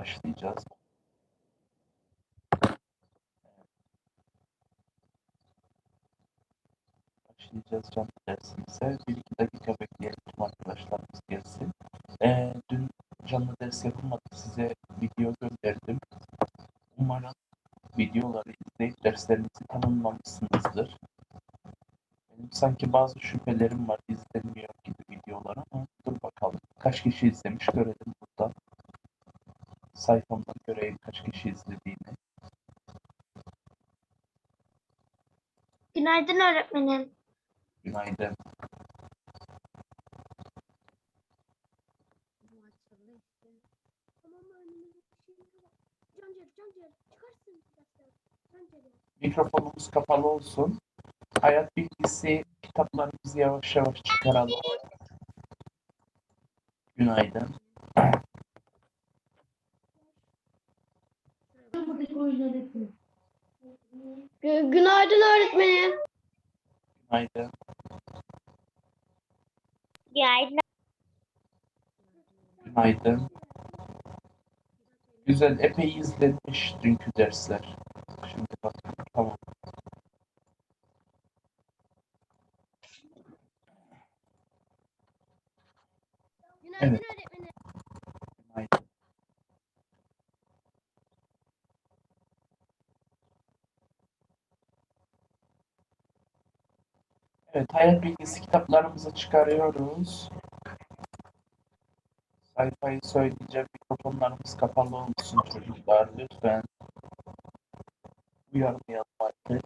başlayacağız. Başlayacağız canlı dersimize. Bir iki dakika bekleyelim tüm arkadaşlarımız gelsin. Ee, dün canlı ders yapılmadı. Size video gönderdim. Umarım videoları izleyip derslerinizi tamamlamışsınızdır. Benim sanki bazı şüphelerim var. İzlenmiyor gibi videolar ama dur bakalım. Kaç kişi izlemiş görelim kaç kişi izlediğini. Günaydın öğretmenim. Günaydın. Mikrofonumuz kapalı olsun. Hayat bilgisi kitaplarımızı yavaş yavaş çıkaralım. Günaydın. Gü- günaydın öğretmenim. Günaydın. Günaydın. Günaydın. Güzel, epey izlenmiş dünkü dersler. Şimdi bakın, tamam. Günaydın Evet. öğretmenim. Günaydın. Evet, hayat bilgisi kitaplarımızı çıkarıyoruz. Sayfayı söyleyeceğim. Mikrofonlarımız kapalı olsun çocuklar lütfen. Uyarmayalım artık.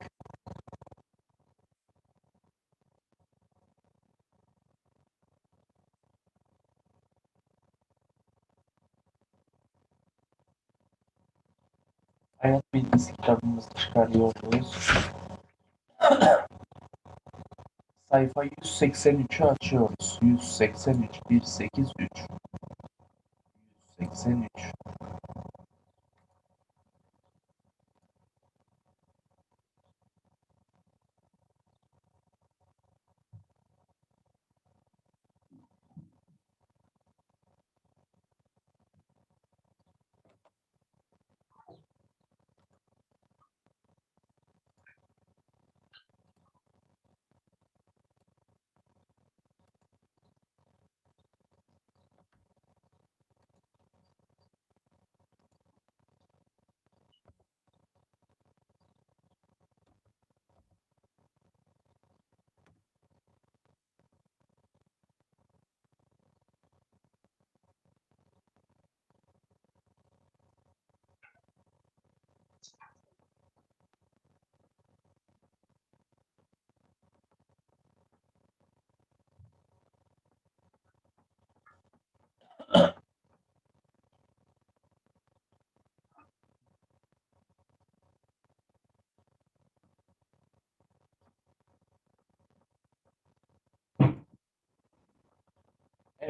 Hayat bilgisi kitabımızı çıkarıyoruz. Sayfa 183'ü açıyoruz. 183, 183. 183.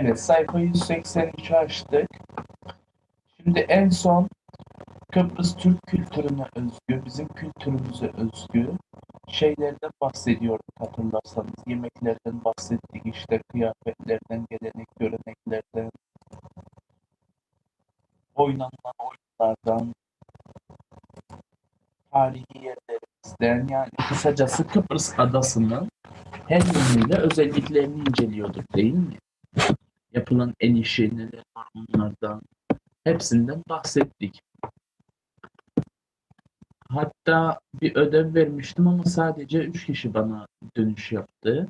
Evet, sayfa 183'ü açtık. Şimdi en son Kıbrıs Türk kültürüne özgü, bizim kültürümüze özgü şeylerden bahsediyorduk hatırlarsanız. Yemeklerden bahsettik, işte kıyafetlerden, gelenek, göreneklerden, oynanan oyunlardan, tarihi yerlerimizden, yani kısacası Kıbrıs adasının her yönüyle özelliklerini inceliyorduk değil mi? Yapılan en işi neler var onlardan, hepsinden bahsettik. Hatta bir ödev vermiştim ama sadece 3 kişi bana dönüş yaptı.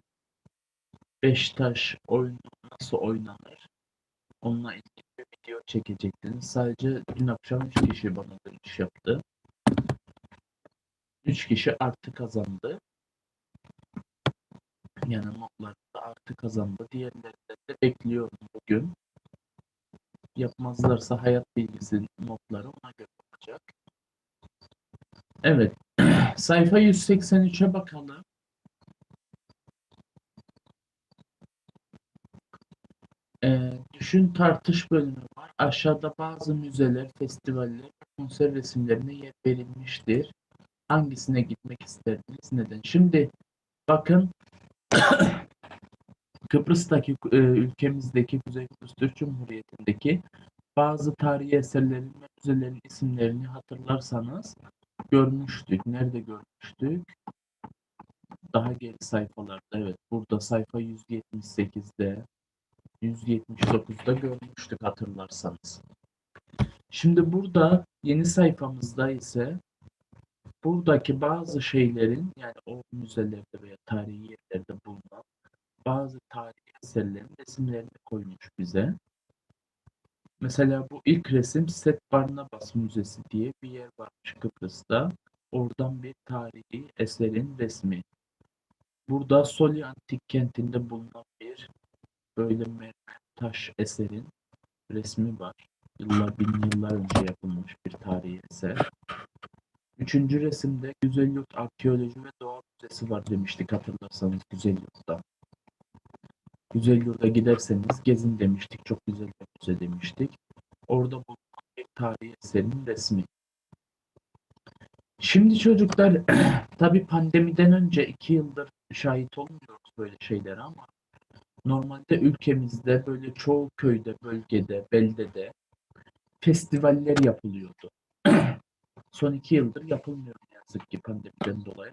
Beşiktaş oyunu nasıl oynanır? Onunla ilgili bir video çekecektiniz. Sadece dün akşam 3 kişi bana dönüş yaptı. 3 kişi artı kazandı. Yani notlarda artı kazandı. Diğerlerinden de bekliyorum bugün. Yapmazlarsa hayat bilgisi notları ona göre olacak. Evet. Sayfa 183'e bakalım. Ee, düşün tartış bölümü var. Aşağıda bazı müzeler, festivaller, konser resimlerine yer verilmiştir. Hangisine gitmek isterdiniz? Neden? Şimdi bakın Kıbrıs'taki e, ülkemizdeki Kuzey Kıbrıs Türk Cumhuriyeti'ndeki bazı tarihi eserlerin ve müzelerin isimlerini hatırlarsanız görmüştük. Nerede görmüştük? Daha geri sayfalarda. Evet, burada sayfa 178'de 179'da görmüştük hatırlarsanız. Şimdi burada yeni sayfamızda ise buradaki bazı şeylerin yani o müzelerde veya tarihi yerlerde bulunan bazı tarihi eserlerin resimlerini koymuş bize. Mesela bu ilk resim Set Barnabas Müzesi diye bir yer varmış Kıbrıs'ta. Oradan bir tarihi eserin resmi. Burada Soli Antik Kenti'nde bulunan bir böyle mermer taş eserin resmi var. Yıllar, bin yıllar önce yapılmış bir tarihi eser. Üçüncü resimde Güzelyurt Arkeoloji ve Doğa Müzesi var demiştik hatırlarsanız Güzelyurt'ta. Güzelyurt'a giderseniz gezin demiştik. Çok güzel bir müze demiştik. Orada bulunan tarihi eserin resmi. Şimdi çocuklar tabi pandemiden önce iki yıldır şahit olmuyoruz böyle şeylere ama normalde ülkemizde böyle çoğu köyde, bölgede, beldede festivaller yapılıyordu. Son iki yıldır yapılmıyor ne yazık ki pandemiden dolayı.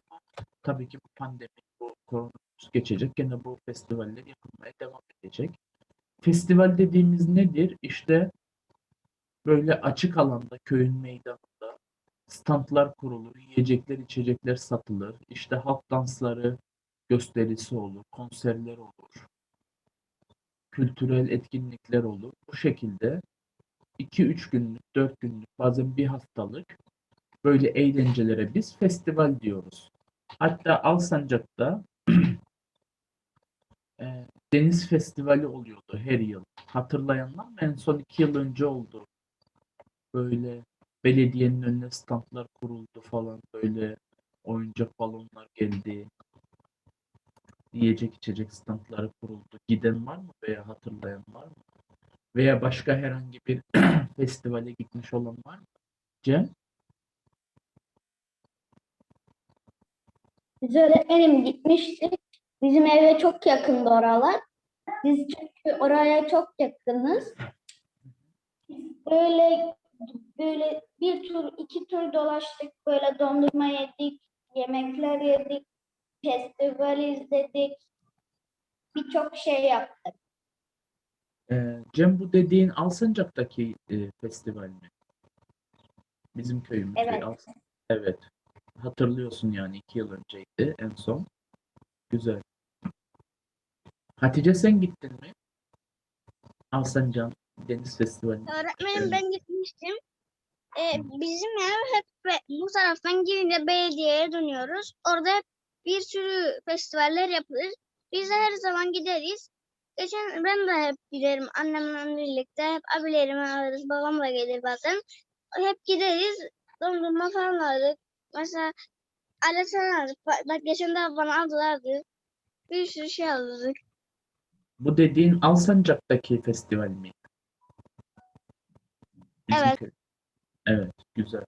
Tabii ki bu pandemi, bu koronavirüs geçecek. Gene bu festivaller yapılmaya devam edecek. Festival dediğimiz nedir? İşte böyle açık alanda, köyün meydanında standlar kurulur, yiyecekler, içecekler satılır. İşte halk dansları gösterisi olur, konserler olur, kültürel etkinlikler olur. Bu şekilde 2-3 günlük, 4 günlük, bazen bir haftalık böyle eğlencelere biz festival diyoruz. Hatta Alsancak'ta e, deniz festivali oluyordu her yıl. Hatırlayanlar mı? En son 2 yıl önce oldu. Böyle belediyenin önüne standlar kuruldu falan böyle oyuncak balonlar geldi. Yiyecek içecek standları kuruldu. Giden var mı veya hatırlayan var mı? Veya başka herhangi bir festivale gitmiş olan var mı? Cem? Biz öğretmenim gitmiştik. Bizim eve çok yakındı oralar. Biz çünkü oraya çok yakınız. Böyle böyle bir tur iki tur dolaştık. Böyle dondurma yedik, yemekler yedik, festival izledik. Birçok şey yaptık. Ee, Cem bu dediğin Alsancak'taki e, festival mi? Bizim köyümüz. Evet. Alsan- Evet. Hatırlıyorsun yani iki yıl önceydi en son. Güzel. Hatice sen gittin mi? Alsancak Deniz Festivali'ne. Öğretmenim ben gitmiştim. Ee, bizim ev hep bu taraftan girince belediyeye dönüyoruz. Orada hep bir sürü festivaller yapılır. Biz de her zaman gideriz. Geçen ben de hep giderim annemle birlikte. Hep abilerimi alırız. Babam da gelir bazen. Hep gideriz. Dondurma falan alırız. Mesela alet falan alırız. Bak, bak geçen de bana aldılardı. Bir sürü şey alırız. Bu dediğin Alsancak'taki festival mi? Bizim Evet. köy. Evet, güzel.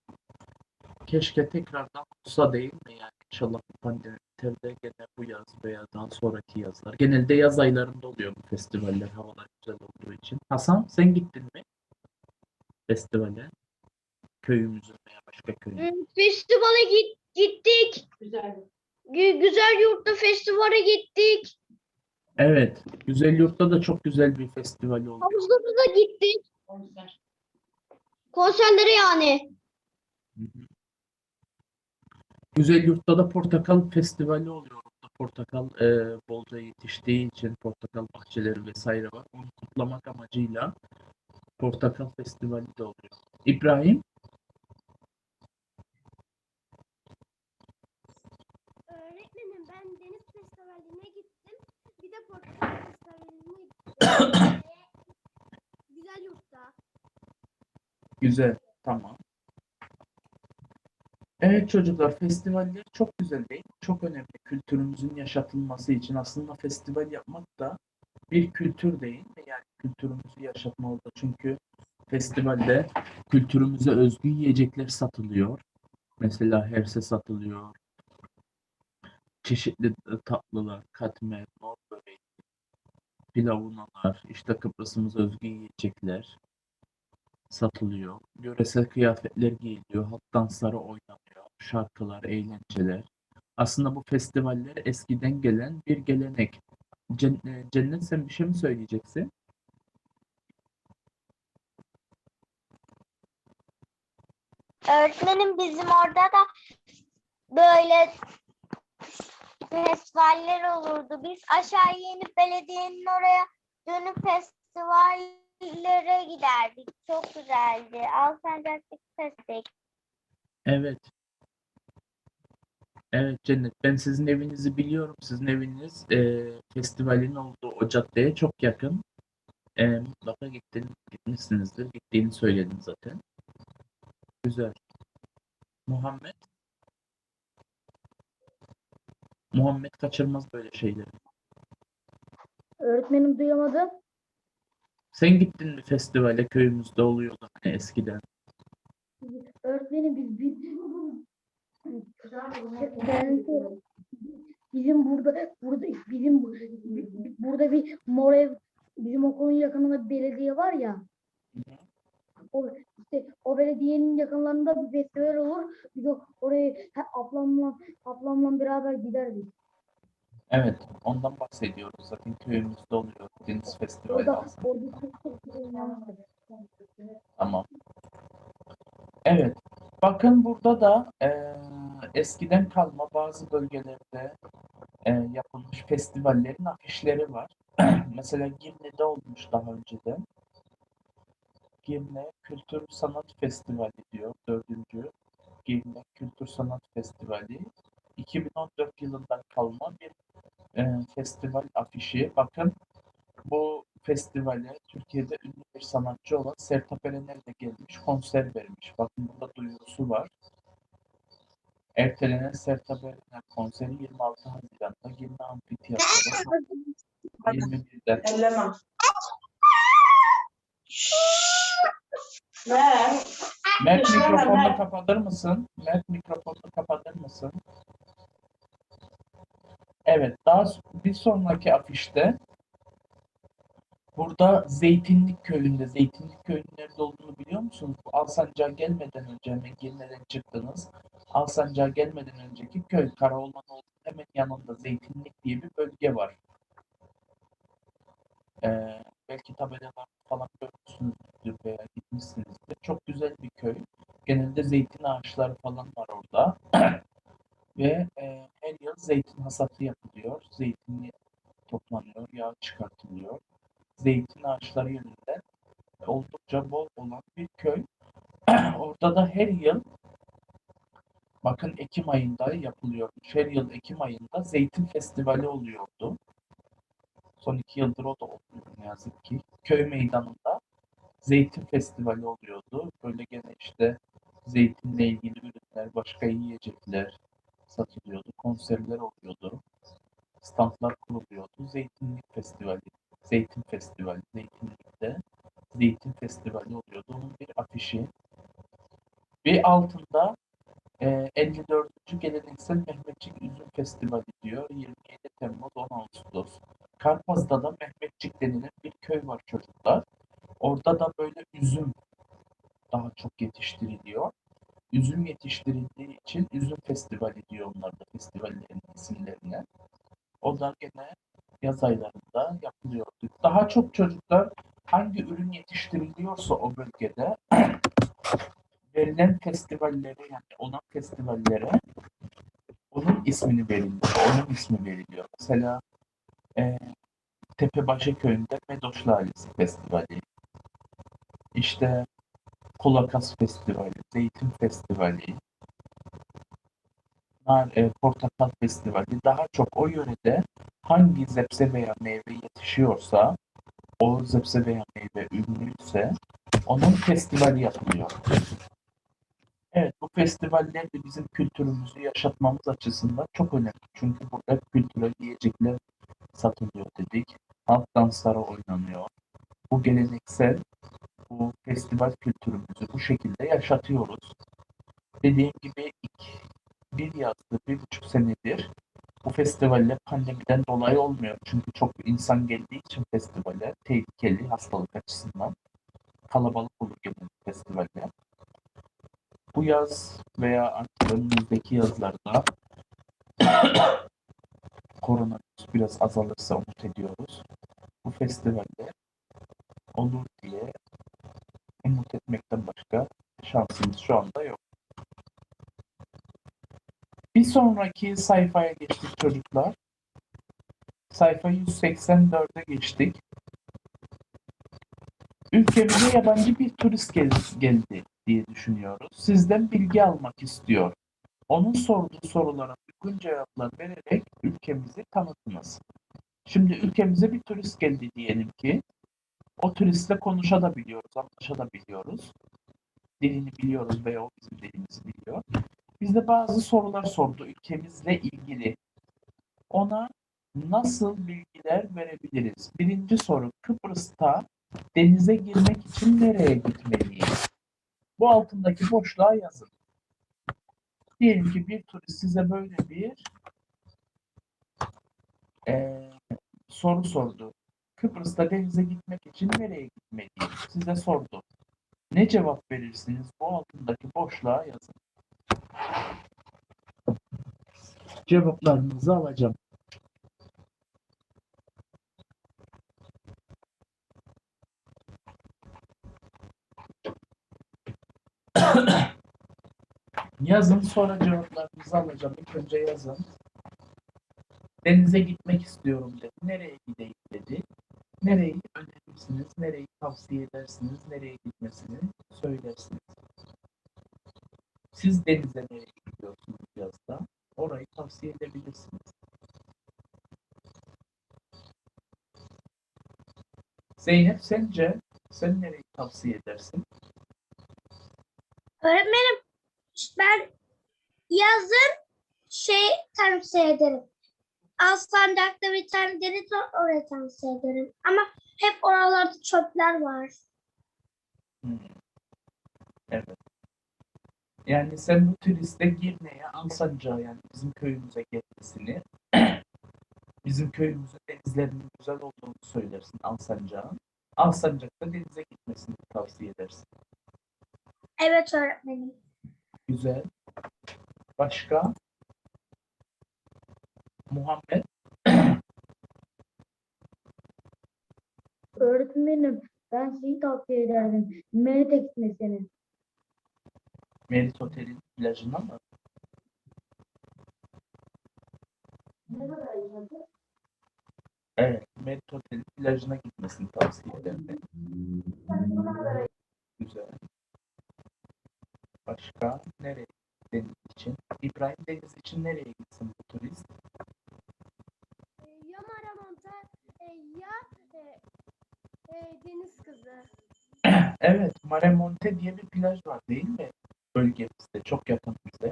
Keşke tekrardan olsa değil mi? Yani inşallah bu pandemi biter de gene bu yaz veya daha sonraki yazlar. Genelde yaz aylarında oluyor bu festivaller havalar güzel olduğu için. Hasan sen gittin mi? Festivale? Köyümüzün veya başka köyün. Festivale git, gittik. Güzel. Gü- güzel yurtta festivale gittik. Evet, Güzelyurt'ta da çok güzel bir festival oldu. Havuzlara gittik. Konser. Konserlere yani. Güzelyurt'ta da portakal festivali oluyor. Orada portakal e, bolca yetiştiği için portakal bahçeleri vesaire var. Onu kutlamak amacıyla portakal festivali de oluyor. İbrahim, Öğretmenim ben deniz festivaline gittim. Bir de portakal festivaline gittim. Güzel yurtta. güzel, tamam. Evet çocuklar, festivaller çok güzel değil? Çok önemli kültürümüzün yaşatılması için. Aslında festival yapmak da bir kültür değil mi? Yani kültürümüzü yaşatma orada. Çünkü festivalde kültürümüze özgü yiyecekler satılıyor. Mesela herse satılıyor. Çeşitli tatlılar, katmer, pilavunalar, işte Kıbrıs'ımıza özgü yiyecekler. satılıyor. Yöresel kıyafetler giyiliyor. Halk dansları oynanıyor. Şarkılar, eğlenceler. Aslında bu festivaller eskiden gelen bir gelenek. E, Cennet sen bir şey mi söyleyeceksin? Öğretmenim bizim orada da böyle festivaller olurdu. Biz aşağı inip belediyenin oraya dönüp festivallere giderdik. Çok güzeldi. Alsancak'taki festik. Evet. Evet Cennet, ben sizin evinizi biliyorum. Sizin eviniz e, festivalin olduğu o caddeye çok yakın. E, mutlaka gittin, gitmişsinizdir. Gittiğini söyledin zaten. Güzel. Muhammed? Muhammed kaçırmaz böyle şeyleri. Öğretmenim duyamadım. Sen gittin mi festivale köyümüzde oluyordu hani eskiden? Öğretmenim biz biz ben bizim burada burada bizim burada bir mor ev bizim okulun yakınında bir belediye var ya. O işte o belediyenin yakınlarında bir festival olur. Biz oraya he, ablamla ablamla beraber giderdik. Evet, ondan bahsediyoruz. Zaten köyümüzde oluyor Deniz Festivali Orada orada çok çok. Tamam. Evet. Bakın burada da eee, eskiden kalma bazı bölgelerde eee, yapılmış festivallerin afişleri var. Mesela Girne'de olmuş daha önceden. Girne Kültür Sanat Festivali diyor. Dördüncü Girne Kültür Sanat Festivali. 2014 yılından kalma bir eee, festival afişi. Bakın bu festivale Türkiye'de ünlü bir sanatçı olan Sertab Erener de gelmiş, konser vermiş. Bakın burada duyurusu var. Ertelenen Sertab Erener konseri 26 Haziran'da Girne Amfiteyatro'da 21'den. Ellemem. Mert Işleme, mikrofonunu Mert. kapatır mısın? Mert mikrofonunu kapatır mısın? Evet, daha bir sonraki afişte burada Zeytinlik Köyü'nde, Zeytinlik Köyü'nün nerede olduğunu biliyor musunuz? Bu Alsancak'a gelmeden önce hemen Girne'den çıktınız. Alsancak'a gelmeden önceki köy, Karaoğlanoğlu'nun hemen yanında Zeytinlik diye bir bölge var. Ee, belki tabelalar falan görmüşsünüzdür veya gitmişsinizdir. Çok güzel bir köy. Genelde zeytin ağaçları falan var orada. Ve e, her yıl zeytin hasatı yapılıyor. Zeytin toplanıyor, yağ çıkartılıyor. Zeytin ağaçları yönünden oldukça bol olan bir köy. Orada da her yıl bakın Ekim ayında yapılıyormuş. Her yıl Ekim ayında zeytin festivali oluyordu. Son iki yıldır o da oluyor ne yazık ki. Köy meydanında zeytin festivali oluyordu. Böyle gene işte zeytinle ilgili ürünler, başka yiyecekler satılıyordu. Konserler oluyordu. Standlar kuruluyordu. Zeytinlik festivali, zeytin festivali, zeytinlikte zeytin festivali oluyordu. Onun bir afişi. Ve altında e, 54. Geleneksel Mehmetçik Üzüm Festivali diyor. 27 Temmuz 10 Ağustos. Karpaz'da da Mehmetçik denilen bir köy var çocuklar. Orada da böyle üzüm daha çok yetiştiriliyor. Üzüm yetiştirildiği için üzüm festivali diyor onlar da festivallerin isimlerine. O da gene yaz aylarında yapılıyordu. Daha çok çocuklar hangi ürün yetiştiriliyorsa o bölgede verilen festivallere yani olan festivallere onun ismini veriliyor. Onun ismi veriliyor. Mesela e, Tepebaşı köyünde Medoş Lalesi Festivali. İşte Kolakas Festivali, Zeytin Festivali, nar, e, Portakal Festivali. Daha çok o yörede hangi zepse veya meyve yetişiyorsa, o zepse veya meyve ünlüyse onun festivali yapılıyor. Evet, bu festivaller de bizim kültürümüzü yaşatmamız açısından çok önemli. Çünkü burada kültürel yiyecekler satılıyor dedik. Halk dansları oynanıyor. Bu geleneksel, festival kültürümüzü bu şekilde yaşatıyoruz. Dediğim gibi ilk bir yazdı, bir buçuk senedir bu festivaller pandemiden dolayı olmuyor. Çünkü çok insan geldiği için festivale tehlikeli hastalık açısından. kalabalık olur genel festivaller. Bu yaz veya artık önümüzdeki yazlarda koronavirüs biraz azalırsa umut ediyoruz. Bu festivaller olur diye umut etmekten başka şansımız şu anda yok. Bir sonraki sayfaya geçtik çocuklar. Sayfa 184'e geçtik. Ülkemize yabancı bir turist gel- geldi diye düşünüyoruz. Sizden bilgi almak istiyor. Onun sorduğu sorulara uygun cevaplar vererek ülkemizi tanıtınız. Şimdi ülkemize bir turist geldi diyelim ki. O turistle konuşabiliyoruz, anlaşabiliyoruz. Dilini biliyoruz veya o bizim dilimizi biliyor. Biz de bazı sorular sordu ülkemizle ilgili. Ona nasıl bilgiler verebiliriz? Birinci soru Kıbrıs'ta denize girmek için nereye gitmeliyiz? Bu altındaki boşluğa yazın. Diyelim ki bir turist size böyle bir eee, soru sordu. Kıbrıs'ta denize gitmek için nereye gitmeliyim? Size sordu. Ne cevap verirsiniz? Bu altındaki boşluğa yazın. Cevaplarınızı alacağım. Yazın sonra cevaplarınızı alacağım. İlk önce yazın. Denize gitmek istiyorum dedi. Nereye gideyim dedi. Nereyi önerirsiniz, nereyi tavsiye edersiniz, nereye gitmesini söylersiniz. Siz denize nereye gidiyorsunuz yazda? Orayı tavsiye edebilirsiniz. Zeynep sence sen nereyi tavsiye edersin? Öğretmenim ben yazın şey tavsiye ederim. Alsancak'ta bir tane deniz var oraya tavsiye ederim. Ama hep oralarda çöpler var. Hmm. Evet. Yani sen bu turiste Girne'ye, Alsancak'a yani bizim köyümüze gelmesini, bizim köyümüzün denizlerinin güzel olduğunu söylersin Alsancak'ın. Alsancak'ta denize gitmesini tavsiye edersin. Evet öğretmenim. Güzel. Başka? Muhammed. Öğretmenim ben şeyi tavsiye ederdim. Merete gitmesini. Merit Otel'in plajına mı? Evet. Merit Otel'in plajına gitmesini tavsiye ederim. Güzel. Başka? Nereye? Deniz için. İbrahim Deniz için nereye gitsin bu turist? Ya Maramonta ya e, Deniz Kızı. Evet. Mare Monte diye bir plaj var değil mi? Bölgemizde. Çok yakın bize.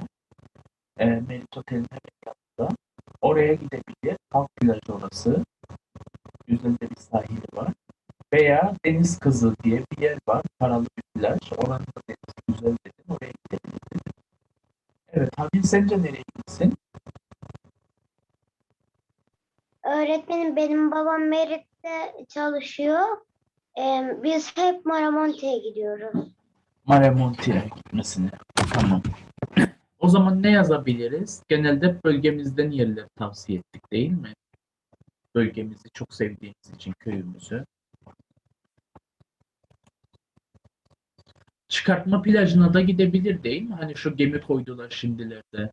E, Merit Otel'in hemen yanında. Oraya gidebilir. Halk plajı orası. Güzel de bir sahili var. Veya Deniz Kızı diye bir yer var. Paralı bir plaj. Oranın da denizi güzel dedim. Oraya gidebilir dedim. Evet. Habil sence nereye gitsin? Öğretmenim benim babam Merit'te çalışıyor. Biz hep Maramonte'ye gidiyoruz. Mare Monte'ye gitmesini. Tamam. O zaman ne yazabiliriz? Genelde bölgemizden yerler tavsiye ettik değil mi? Bölgemizi çok sevdiğimiz için köyümüzü. Çıkartma plajına da gidebilir değil mi? Hani şu gemi koydular şimdilerde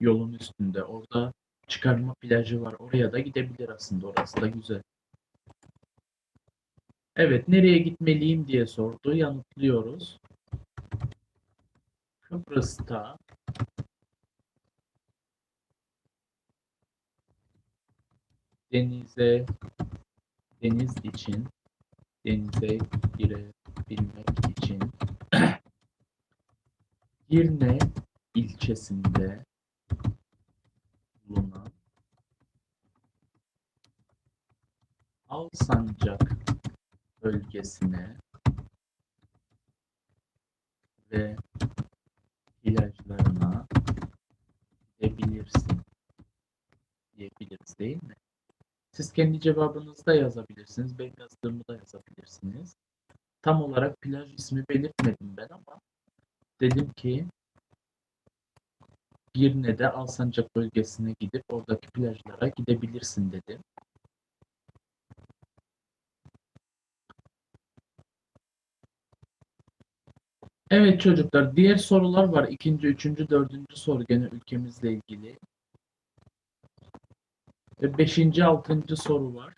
yolun üstünde. Orada çıkarma plajı var. Oraya da gidebilir aslında. Orası da güzel. Evet, nereye gitmeliyim diye sordu. Yanıtlıyoruz. Kıbrıs'ta denize deniz için denize girebilmek için Girne ilçesinde bulunan Alsancak bölgesine ve plajlarına gidebilirsin diyebiliriz değil mi? Siz kendi cevabınızı da yazabilirsiniz. Ben yazdığımı da yazabilirsiniz. Tam olarak plaj ismi belirtmedim ben ama dedim ki Girne'de Alsancak bölgesine gidip oradaki plajlara gidebilirsin dedim. Evet çocuklar, diğer sorular var. İkinci, üçüncü, dördüncü soru gene ülkemizle ilgili. Ve beşinci, altıncı soru var.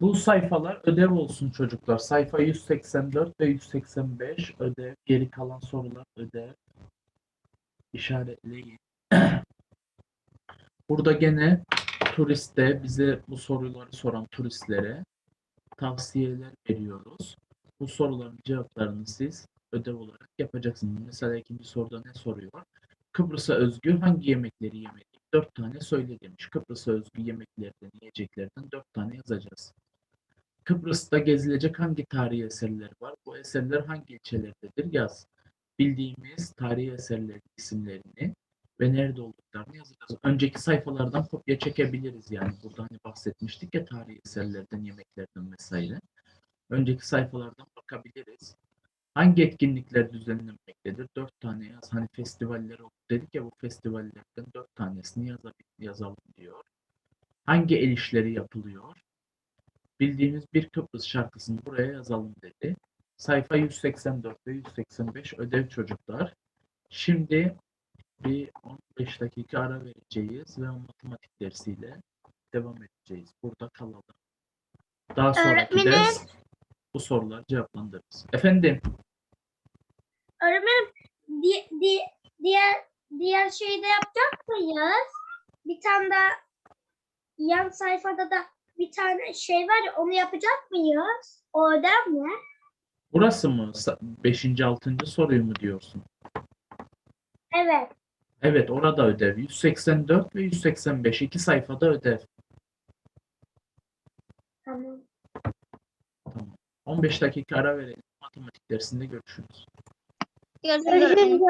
Bu sayfalar ödev olsun çocuklar. Sayfa 184 ve 185 ödev. Geri kalan sorular ödev. İşaretleyin. Burada gene turiste, bize bu soruları soran turistlere tavsiyeler veriyoruz. Bu soruların cevaplarını siz ödev olarak yapacaksınız. Mesela ikinci soruda ne soruyor? Kıbrıs'a özgü hangi yemekleri yemeliyim? Dört tane söyle demiş. Kıbrıs'a özgü yemeklerden, yiyeceklerden dört tane yazacağız. Kıbrıs'ta gezilecek hangi tarihi eserler var? Bu eserler hangi ilçelerdedir? Yaz. Bildiğimiz tarihi eserlerin isimlerini ve nerede olduklarını yazacağız. Önceki sayfalardan kopya çekebiliriz yani. Burada hani bahsetmiştik ya tarihi eserlerden, yemeklerden vesaire. Önceki sayfalardan bakabiliriz. Hangi etkinlikler düzenlenmektedir? Dört tane yaz. Hani festivaller dedik ya bu festivallerden dört tanesini yazabil- yazalım diyor. Hangi el işleri yapılıyor? Bildiğimiz bir Kıbrıs şarkısını buraya yazalım dedi. Sayfa 184 ve 185 ödev çocuklar. Şimdi bir 15 dakika ara vereceğiz ve matematik dersiyle devam edeceğiz. Burada kalalım. Daha sonraki Öğretmenim. ders bu soruları cevaplandırırız. Efendim? Öğretmenim di, di, diğer diğer şeyde yapacak mıyız? Bir tane de yan sayfada da bir tane şey var ya onu yapacak mıyız? O ödev mi? Burası mı? 5. 6. soruyu mu diyorsun? Evet. Evet orada ödev. 184 ve 185 iki sayfada ödev. Tamam. 15 dakika ara verelim. Matematik dersinde görüşürüz. Görüşürüz.